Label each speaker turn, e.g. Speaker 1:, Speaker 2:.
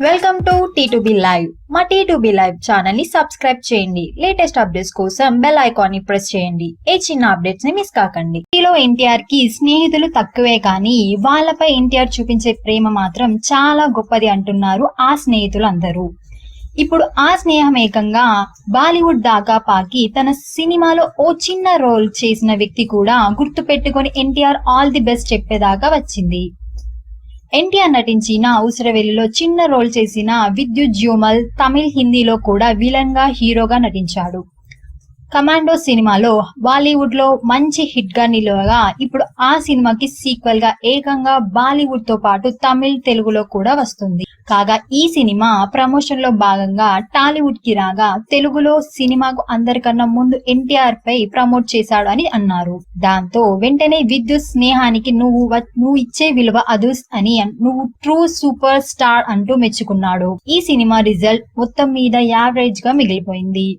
Speaker 1: Welcome to T two B live మా T two B live ఛానల్ని subscribe చేయండి. Latest updates కోసం bell ఐకాన్ని ప్రెస్ చేయండి. ఏ చిన్న అప్డేట్స్ని మిస్ కాకండి. టీలో ఎన్టీఆర్కి స్నేహితులు తక్కువే కానీ వాళ్ళపై ఎన్టీఆర్ చూపించే ప్రేమ మాత్రం చాలా గొప్పది అంటున్నారు ఆ స్నేహితులు అందరూ ఇప్పుడు ఆ స్నేహం ఏకంగా బాలీవుడ్ దాకా పాకి తన సినిమాలో ఓ చిన్న రోల్ చేసిన వ్యక్తి కూడా గుర్తు పెట్టుకొని ఎన్టీఆర్ ఆల్ ది బెస్ట్ చెప్పేదాకా వచ్చింది. ఎన్టీఆర్ నటించిన ఉసిరవేలిలో చిన్న రోల్ చేసిన విద్యుత్ జ్యూమల్ తమిళ్ హిందీలో కూడా విలన్గా హీరోగా నటించాడు. కమాండో సినిమాలో బాలీవుడ్లో మంచి హిట్గా నిలవగా ఇప్పుడు ఆ సినిమాకి సీక్వెల్గా ఏకంగా బాలీవుడ్తో పాటు తమిళ్ తెలుగులో కూడా వస్తుంది. కాగా ఈ సినిమా ప్రమోషన్లో భాగంగా టాలీవుడ్కి రాగా తెలుగులో సినిమాకు అందరికన్నా ముందు ఎన్టీఆర్ పై ప్రమోట్ చేశాడు అని అన్నారు. దాంతో వెంటనే విద్యుత్ స్నేహానికి నువ్వు వ- నువ్వు ఇచ్చే విలువ అదుస్ అని నువ్వు ట్రూ సూపర్ స్టార్ అంటూ మెచ్చుకున్నాడు. ఈ సినిమా రిజల్ట్ మొత్తం మీద యావరేజ్గా మిగిలిపోయింది.